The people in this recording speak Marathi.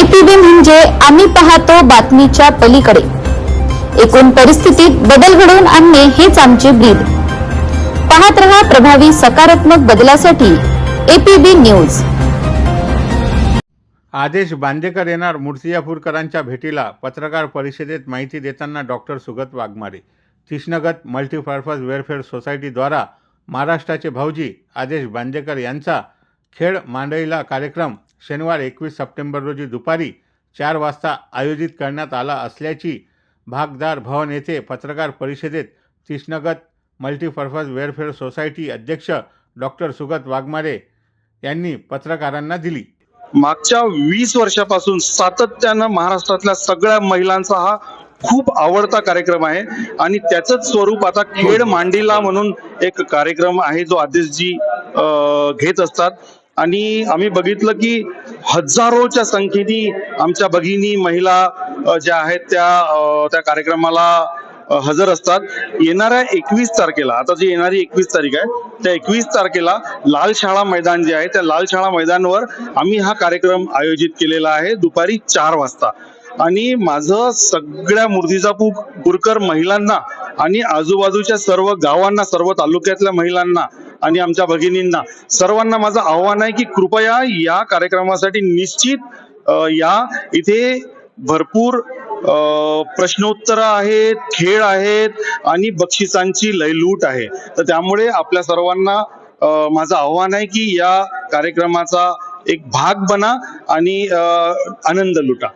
एपीबी म्हणजे आम्ही पाहतो बातमीच्या पलीकडे. एकूण परिस्थितीत बदल घडवून आणणे हेच आमचे ब्रीद. पाहत रहा प्रभावी सकारात्मक बदलासाठी एपीबी न्यूज. आदेश बांदेकर येणार मुर्सियापूरकरांच्या भेटीला पत्रकार परिषदेत माहिती देताना doctor Sugat Waghmare. Krishnagat multipurpose welfare सोसायटीद्वारा महाराष्ट्राचे भाऊजी आदेश बांदेकर यांचा खेळ मांडईला कार्यक्रम शनिवार एकवीस सप्टेंबर रोजी दुपारी चार वाजता आयोजित करण्यात आला असल्याची भागदार भवन येथे पत्रकार परिषदेत कृष्णगत मल्टीपर्पज वेलफेअर सोसायटी अध्यक्ष डॉक्टर सुगत वाघमारे यांनी पत्रकारांना दिली. मागच्या वीस वर्षापासून सातत्यानं महाराष्ट्रातल्या सगळ्या महिलांचा हा खूप आवडता कार्यक्रम आहे आणि त्याचंच स्वरूप आता खेड मांडीला म्हणून एक कार्यक्रम आहे जो आदेशजी घेत असतात. आणि आम्ही बघितलं की हजारोच्या संख्येने आमच्या भगिनी महिला ज्या आहेत त्या त्या कार्यक्रमाला हजर असतात. येणाऱ्या एकवीस तारखेला आता जी येणारी एकवीस तारीख आहे त्या एकवीस तारखेला लाल शाळा मैदान जे आहे त्या लाल शाळा मैदानवर आम्ही हा कार्यक्रम आयोजित केलेला आहे दुपारी चार वाजता. आणि माझं सगळ्या मूर्तिजापूर पुरकर महिलांना आणि आजूबाजूच्या सर्व गावांना सर्व तालुक्यातल्या महिलांना आणि आमच्या भगिनींना. सर्वांना माझं आव्हान आहे की कृपया या कार्यक्रमासाठी निश्चित या इथे भरपूर प्रश्नोत्तर आहेत खेळ आहेत आणि बक्षिसांची लयलूट आहे. तर त्यामुळे आपल्या सर्वांना माझं आव्हान आहे की या कार्यक्रमाचा एक भाग बना आणि आनंद लुटा.